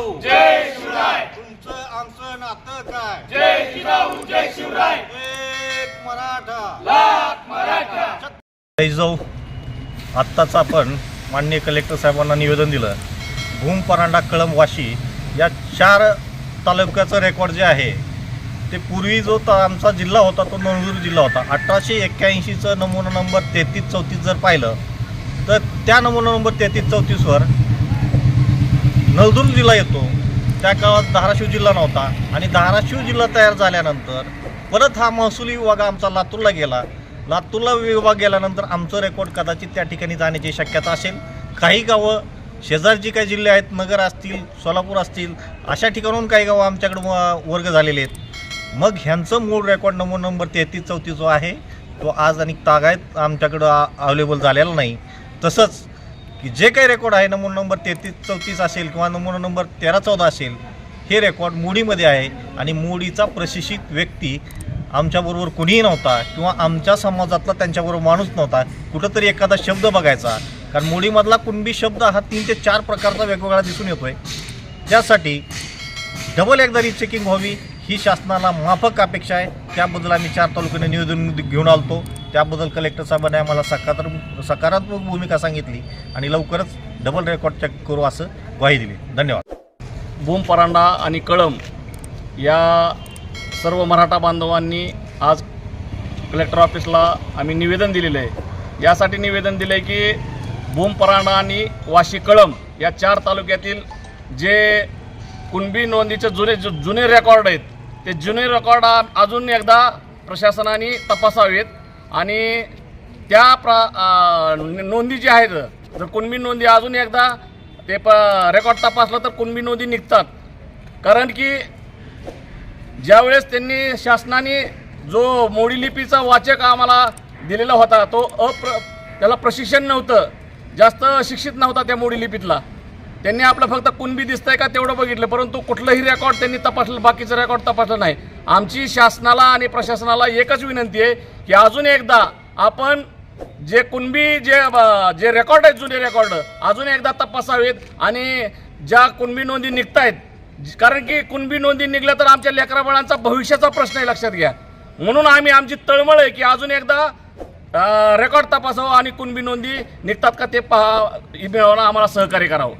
जय शिवराय. तुमचं आमचं नातं काय? जय जिजाऊ जय शिवराय. एक मराठा. लाख मराठा. जाऊ. आत्ताच आपण माननीय कलेक्टर साहेबांना निवेदन दिलं. भूम परांडा कळम वाशी या चार तालुक्याचं रेकॉर्ड जे आहे ते पूर्वी जो त आमचा जिल्हा होता तो नंदुरबार जिल्हा होता. अठराशे एक्क्याऐंशीचं नमुना नंबर तेहतीस चौतीस जर पाहिलं तर त्या नमुना नंबर तेहतीस चौतीसवर नळदुर्ग जिल्हा येतो. त्या काळात धाराशिव जिल्हा नव्हता. आणि धाराशिव जिल्हा तयार झाल्यानंतर परत हा महसुली विभाग आमचा लातूरला गेला. लातूरला विभाग गेल्यानंतर आमचं रेकॉर्ड कदाचित त्या ठिकाणी जाण्याची शक्यता असेल. काही गावं शेजारची काही जिल्हे आहेत नगर असतील सोलापूर असतील अशा ठिकाणून काही गावं आमच्याकडं व- वर्ग झालेले आहेत. मग ह्यांचं मूळ रेकॉर्ड नंबर नंबर तेहतीस चौतीस जो आहे तो आज आणि तागायत आमच्याकडं अवेलेबल झालेला नाही. तसंच की जे काही रेकॉर्ड आहे नमुना नंबर तेहतीस चौतीस असेल किंवा नमुना नंबर तेरा चौदा असेल हे रेकॉर्ड मोडीमध्ये आहे आणि मोडीचा प्रशिक्षित व्यक्ती आमच्याबरोबर कुणीही नव्हता किंवा आमच्या समाजातला त्यांच्याबरोबर माणूस नव्हता कुठंतरी एखादा शब्द बघायचा. कारण मोडीमधला कुणबी शब्द हा तीन ते चार प्रकारचा वेगवेगळा दिसून येतो आहे त्यासाठी डबल एकदा रिचेकिंग व्हावी. ही शासनाला माफक अपेक्षा आहे. त्याबद्दल आम्ही चार तालुक्याने निवेदन घेऊन आलतो. त्याबद्दल कलेक्टर साहेबांनी आम्हाला सकारात्मक सकारात्मक भूमिका सांगितली आणि लवकरच डबल रेकॉर्ड चेक करू असं ग्वाही दिली. धन्यवाद. भूम परांडा आणि कळम या सर्व मराठा बांधवांनी आज कलेक्टर ऑफिसला आम्ही निवेदन दिलेलं आहे. यासाठी निवेदन दिलं आहे की भूम परांडा आणि वाशी कळम या चार तालुक्यातील जे कुणबी नोंदीचे जुने जु जुने रेकॉर्ड आहेत ते जुने रेकॉर्ड अजून एकदा प्रशासनाने तपासावेत. आणि त्या प्रा नोंदी ज्या आहेत जर कुणबी नोंदी अजून एकदा ते प रेकॉर्ड तपासलं तर कुणबी नोंदी निघतात. कारण की ज्यावेळेस त्यांनी शासनाने जो मोडी लिपीचा वाचक आम्हाला दिलेला होता तो अप्र त्याला प्रशिक्षण नव्हतं. जास्त शिक्षित नव्हता त्या मोडी लिपीतला. त्यांनी आपलं फक्त कुणबी दिसतंय का तेवढं बघितलं परंतु कुठलंही रेकॉर्ड त्यांनी तपासलं बाकीचं रेकॉर्ड तपासलं नाही. आमची शासनाला आणि प्रशासनाला एकच विनंती आहे की अजून एकदा आपण जे कुणबी जे जे रेकॉर्ड आहेत जुने रेकॉर्ड अजून एकदा तपासावेत आणि ज्या कुणबी नोंदी निघतायत कारण की कुणबी नोंदी निघल्या तर आमच्या लेकराबाळांचा भविष्याचा प्रश्न आहे लक्षात घ्या. म्हणून आम्ही आमची तळमळ आहे की अजून एकदा रेकॉर्ड तपासावं आणि कुणबी नोंदी निघतात का ते पहा मिळवणं आम्हाला सहकार्य करावं.